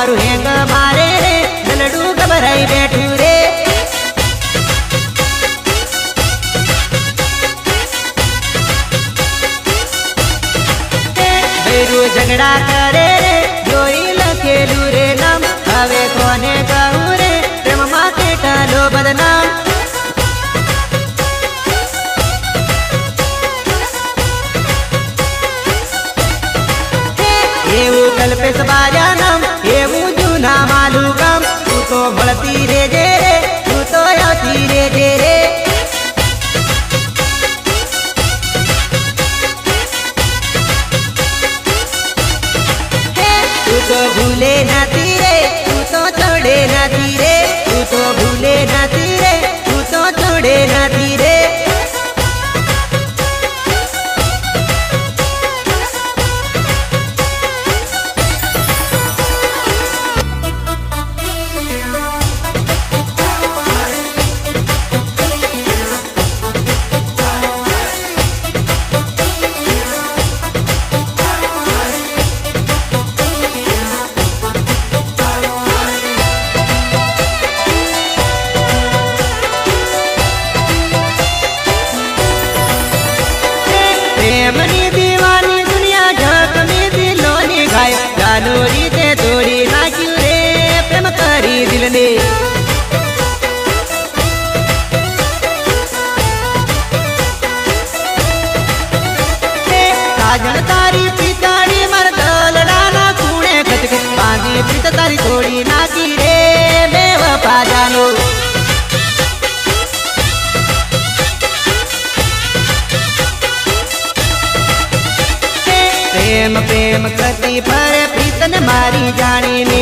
મારું હેંગ મારે રે દલડું ગભરાઈ બેઠું દિલને સાજણ તારી પિતાડી મર દલડાના ખૂણે ખચકે. બાંધી પ્રીત તારી તોડી નાખી રે બે વફા જાનો પ્રેમ પ્રેમ કરતી પર પ્રીતન મારી જાણીને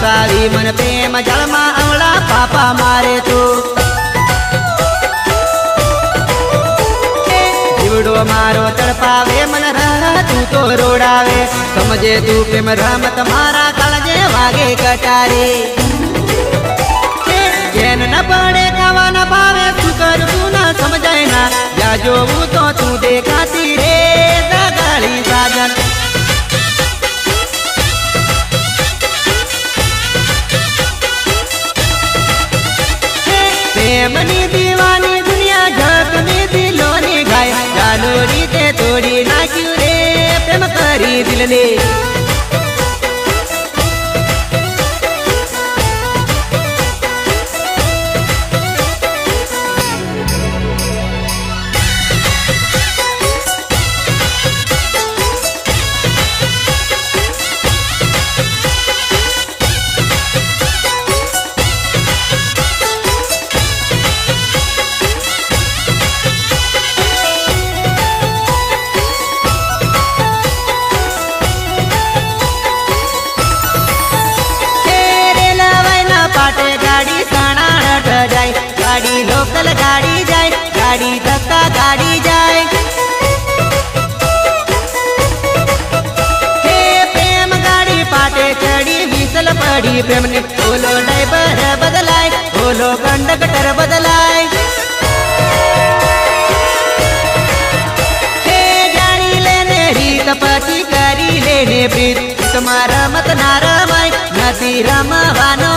ફસાવી મન પ્રેમ જળમાં અવળા પાપા મારે તું. મારો તડપાવે, મન તું તો રોડાવે. સમજે તું પ્રેમ રમત મારા કાળજે વાગે કટારે. જેન ન પડે ખાવા ન ભાવે, શું કરું ના સમજાય ના. જ્યાં જોવું તો તું દેખાતી રે. પ્રેમની દીવાની દુનિયા ઝકમી દિલોની ગાય. ચાલો રીતે તોડી નાખ્યું રે પ્રેમ કરી દિલને. પડી પ્રેમને ઓલો ડાયબર બદલાય. ઓલો કંડક્ટર, બદલાય. હે, જાણી લેને રીત, પછી કરી લેને પ્રીત. તમારા મત ના રમાય નથી રમવાનો.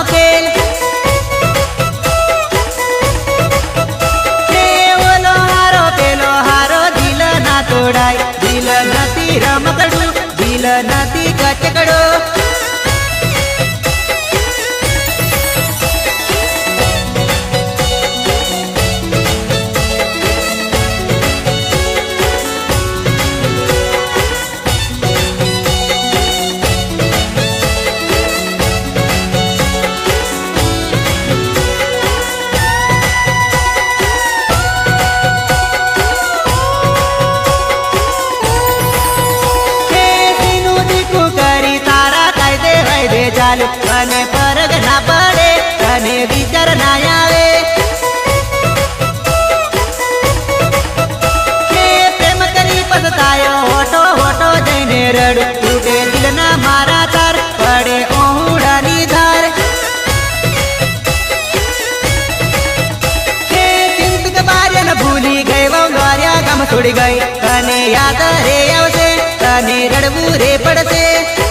છોડી ગઈ તને યાદ રે આવશે તને રડવું રે પડશે.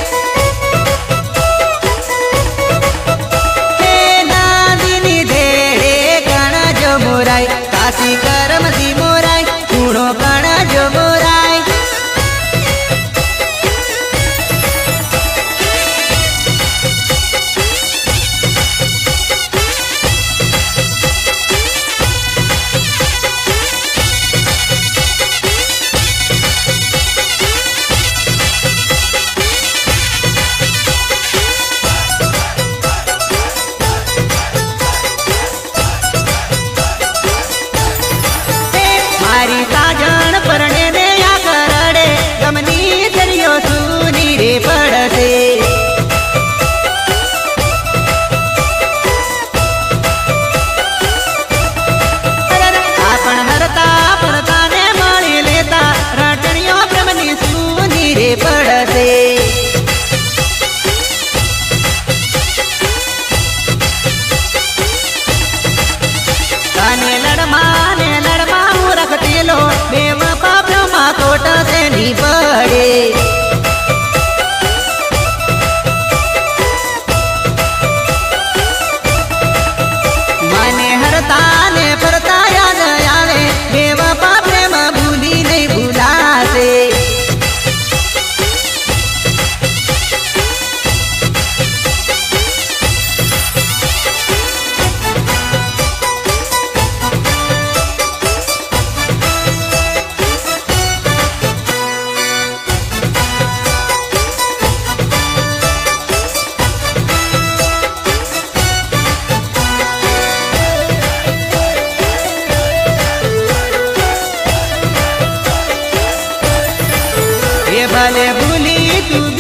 ભલે ભૂલી તું